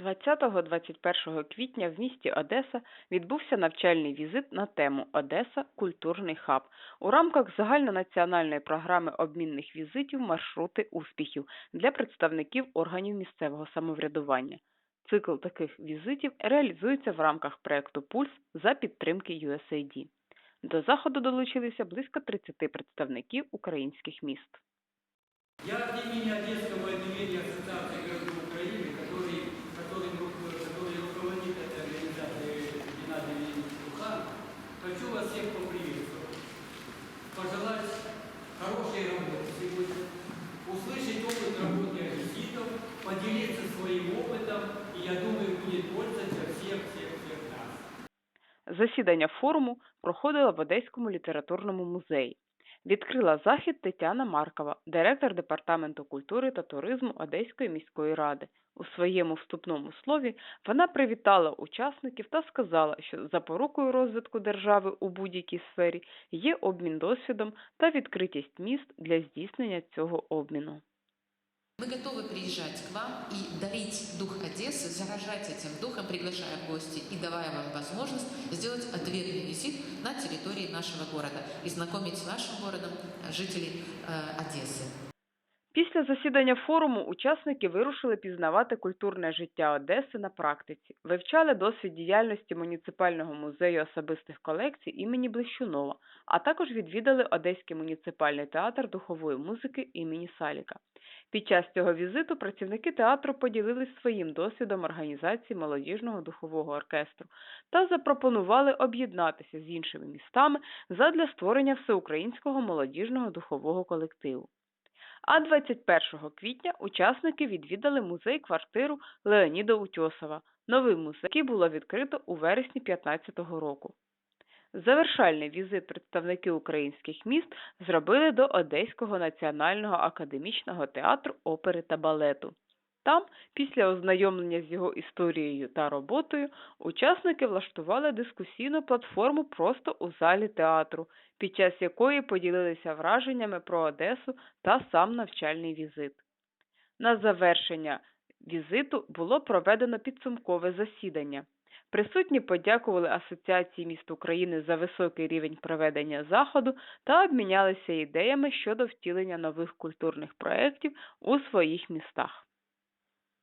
20-21 квітня в місті Одеса відбувся навчальний візит на тему Одеса культурний хаб у рамках загальнонаціональної програми обмінних візитів маршрути успіхів для представників органів місцевого самоврядування. Цикл таких візитів реалізується в рамках проекту Пульс за підтримки USAID. До заходу долучилися близько 30 представників українських міст. Я от имени Одесского отделения Ассоциации городов хочу вас всех поприветствовать. Пожелать хорошей работы сегодня, услышать опыт работы одесситов, поделиться своим опытом, и я думаю, будет польза для всех-всех-всех нас. Засідання форуму проходило в Одеському літературному музеї. Відкрила захід Тетяна Маркова, директор департаменту культури та туризму Одеської міської ради. У своєму вступному слові вона привітала учасників та сказала, що запорукою розвитку держави у будь-якій сфері є обмін досвідом та відкритість міст для здійснення цього обміну. Мы готовы приезжать к вам и дарить дух Одессы, заражать этим духом, приглашая в гости и давая вам возможность сделать ответный визит на территории нашего города и знакомить с нашим городом э, жителей э, Одессы. Після засідання форуму учасники вирушили пізнавати культурне життя Одеси на практиці, вивчали досвід діяльності муніципального музею особистих колекцій імені Блищунова, а також відвідали Одеський муніципальний театр духової музики імені Саліка. Під час цього візиту працівники театру поділились своїм досвідом організації молодіжного духового оркестру та запропонували об'єднатися з іншими містами задля створення всеукраїнського молодіжного духового колективу. А 21 квітня учасники відвідали музей-квартиру Леоніда Утьосова. Новий музей, який було відкрито у вересні 2015 року. Завершальний візит представники українських міст зробили до Одеського національного академічного театру опери та балету. Там, після ознайомлення з його історією та роботою, учасники влаштували дискусійну платформу просто у залі театру, під час якої поділилися враженнями про Одесу та сам навчальний візит. На завершення візиту було проведено підсумкове засідання. Присутні подякували Асоціації міст України за високий рівень проведення заходу та обмінялися ідеями щодо втілення нових культурних проєктів у своїх містах.